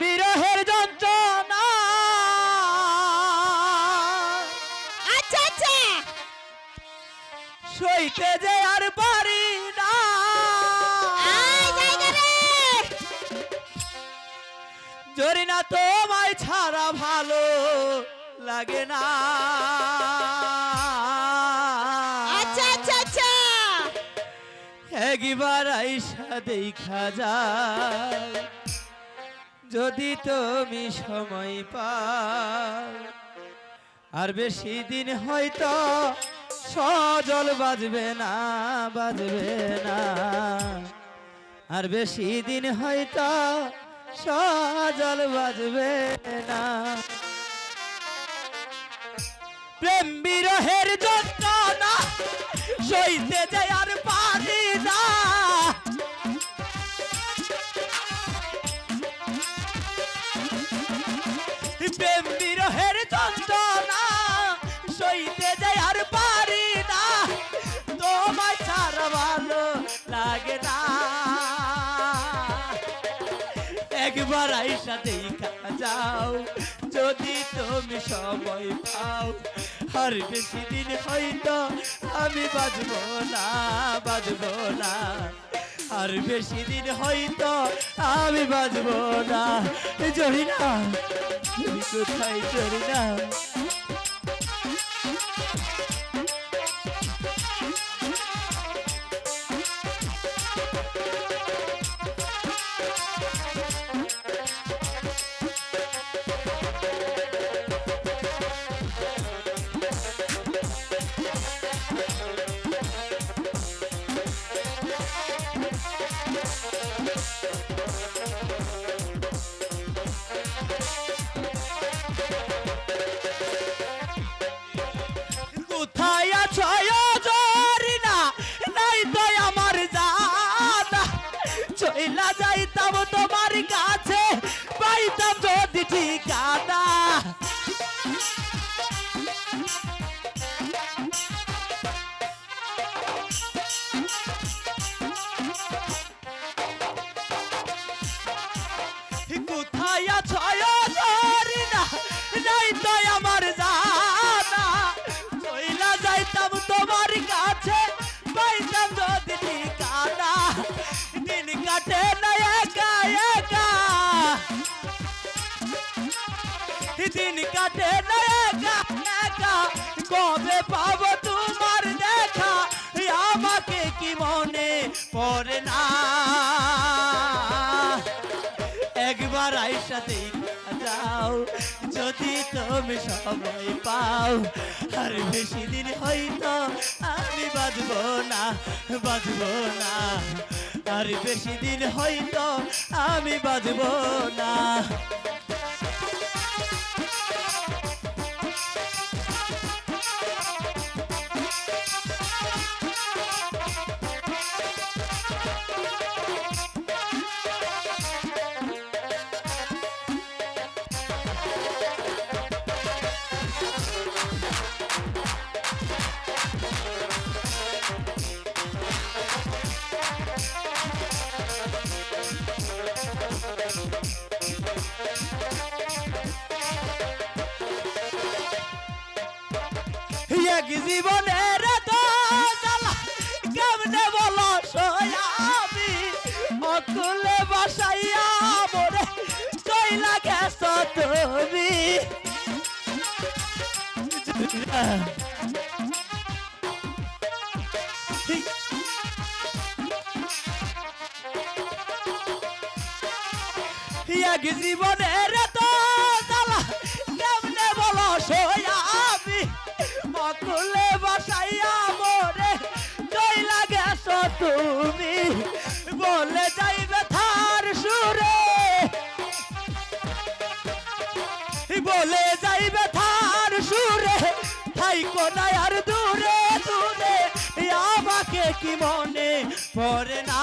বিরহের যন্ত্রণা। আচ্ছা আচ্ছা। সইতে যে আর পারি না। জরি না তোমায় ছাড়া ভালো লাগে না। আচ্ছা আচ্ছা আচ্ছা। একবার আইসা দেখা যায়। যদি তুমি সময় পাও, আর বেশি দিন হয়তো সজল বাজবে না বাজবে না। আর বেশি দিন হয়তো সজল বাজবে না। প্রেম বিরহের যন্ত্রণা একবার দেখা যাও। যদি তুমি সময় পাও, আর বেশি দিন হয়তো আমি বাজব না বাজব না। আর বেশি দিন হয়তো আমি বাজব না। জরি না কোথায় জরি না কবে পাবো তোমার দেখা? আমাকে কি মনে পড়ে না? একবার আইসা দেখা যাও যদি তুমি সময় পাও, আর বেশি দিন হয়তো আমি বাজবো না বাজবো না। আর বেশি দিন হয়তো আমি বাজবো না। এক জীবনের কেমনে বলো সয়াবি অকুলে বাসাইয়া মরে কইলা গেছ তুমি। এক জীবনের অকুলে বসাইয়া মরে কইলা গেছ তুমি, বলে যাইবে থার সুরে। বলে যাইবে থার সুরে থাই কোনায় আর দূরে দূরে। আমাকে কি মনে পড়ে না?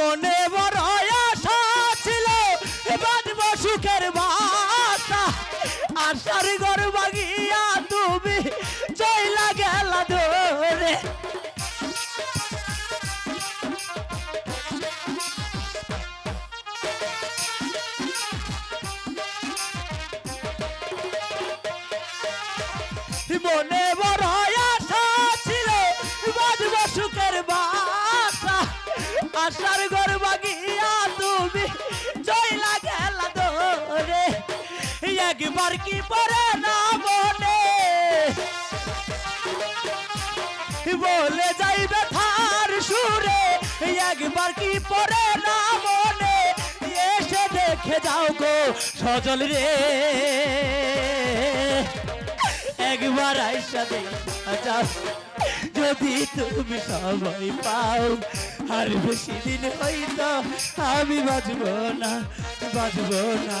মনে বড় আশা ছিল। বাঁধব সুখের বাসা, আশার ঘর বাগিয়া তুমি চইলা গেলা ধরে। মনে একবার কি পরে না বনে বলে যাইবে থার সুরে, একবার কি পরে না মনে এসে দেখে যাও গো সজল রে। একবার আইসা যাও, যদি তুমি সময় পাও, আর বেশি দিন হইতো আমি বাজবো না বাজবো না।